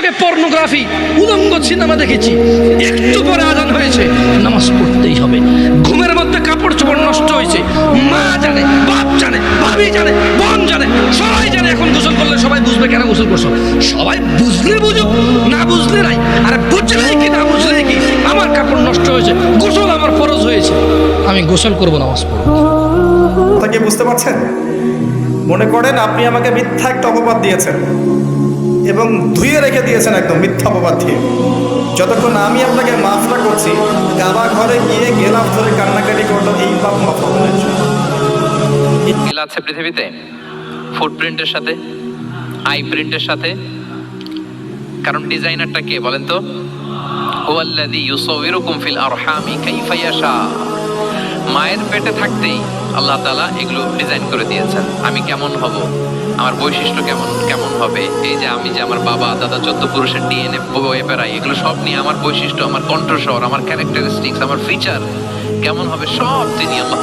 আগে পর্নোগ্রাফি উলঙ্গ সিনেমা দেখেছি। একটু পরে আজান হয়েছে, নামাজ পড়তেই হবে। ঘুমের মধ্যে কাপড় চোপড় নষ্ট হয়েছে। মা জানে, বাপ জানে, ভাবি জানে, বোন জানে, সবাই জানে এখন গোসল করলে সবাই বুঝবে কেন গোসল করছ। সবাই বুঝলে বুঝুক, না বুঝলে নাই। আরে বুঝলেই কি, না বুঝলে কি? আমার কাপড় নষ্ট হয়েছে, গোসল আমার ফরজ হয়েছে। আমি গোসল করব নামাজ পড়ব। বুঝতে পারছেন? মনে করেন আপনি আমাকে মিথ্যা একটা অপবাদ দিয়েছেন। এবং ধুয়ে রেখে দিয়েছেন একদম মিথ্যা অপবাদ দিয়ে। যতক্ষণ আমি আপনাকে মাফটা করছি, কাবা ঘরে গিয়ে গেলাম ধরে কান্নাকাটি করল এই পাপ মাফ মিল আছে পৃথিবীতে ফুটপ্রিন্টের সাথে আই প্রিন্টের সাথে। কারণ ডিজাইনারটা কে বলেন তো? হুয়াল্লাযী ইউসাউবিরুকুম ফিল আরহামি কাইফা ইয়াশা। মায়ের পেটে থাকতেই আল্লাহ তাআলা এগুলো ডিজাইন করে দিয়েছেন। আমি কেমন হব? আমার বৈশিষ্ট্য কেমন? কেমন হবে। এই যে আমি যে আমার বাবা, দাদা, চোদ্দ পুরুষের ডিএনএ বয়ে বেড়াই, এগুলো সব নিয়ে আমার বৈশিষ্ট্য, আমার কণ্ঠস্বর আমার ক্যারেক্টারিস্টিক্স আমার ফিচার কেমন হবে সব তিনি আল্লাহ